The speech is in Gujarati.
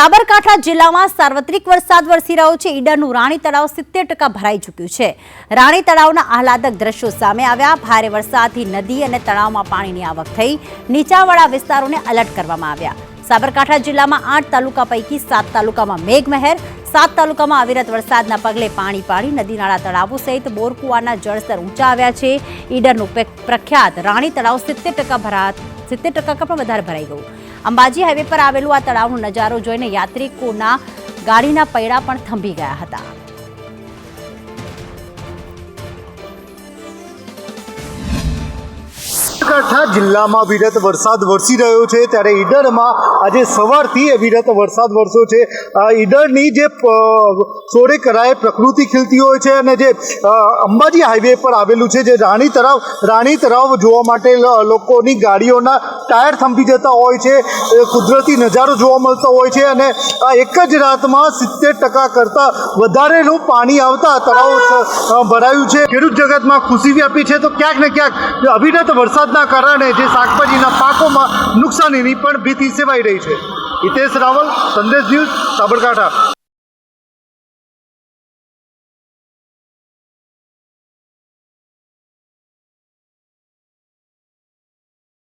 સાબરકાંઠા જિલ્લામાં સાર્વત્રિક વરસાદ વરસી રહ્યો છે. ઈડરનું રાણી તળાવ સિત્તેર ટકા ભરાઈ ચૂક્યું છે. રાણી તળાવના આહલાદક દ્રશ્યો સામે આવ્યા. ભારે વરસાદથી નદી અને તળાવમાં પાણીની આવક થઈ. નીચાવાળા વિસ્તારોને એલર્ટ કરવામાં આવ્યા. સાબરકાંઠા જિલ્લામાં આઠ તાલુકા પૈકી સાત તાલુકામાં મેઘમહેર, સાત તાલુકામાં અવિરત વરસાદના પગલે પાણી પાણી નદી નાળા તળાવો સહિત બોરકુવાના જળસ્તર ઊંચા આવ્યા છે. ઈડરનું પ્રખ્યાત રાણી તળાવ સિત્તેર ટકા ભરા સિત્તેર ટકા કરતાં વધારે ભરાઈ ગયું. અંબાજી હાઈવે પર આવેલું આ તળાવનો નજારો જોઈને યાત્રિકોના ગાડીના પૈડા પણ થંભી ગયા હતા. બનાસકાંઠા જિલ્લામાં વિરત વરસાદ વરસી રહ્યો છે, ત્યારે ઈડરમાં આજે સવારથી વિરત વરસાદ વરસ્યો છે. ઈડરની જે સોરે કરાએ પ્રકૃતિ ખીલતી હોય છે અને જે અંબાજી હાઈવે પર આવેલું છે, જે રાણી તળાવ રાણી તળાવ જોવા માટે લોકોની ગાડીઓના ટાયર થંભી જતા હોય છે કુદરતી નજારો જોવા મળતો હોય છે અને એક જ રાતમાં સિત્તેર ટકા કરતાં વધારેનું પાણી આવતા તળાવ ભરાયું છે. ખેડૂત જગતમાં ખુશી વ્યાપી છે, તો ક્યાંક ને ક્યાંક અવિરત વરસાદના કારણે જે શાકભાજીના પાકોમાં નુકસાનીની પણ ભીતિ સેવાઈ રહી છે. હિતેશ રાવલ, સંદેશ ન્યૂઝ, સાબરકાંઠા.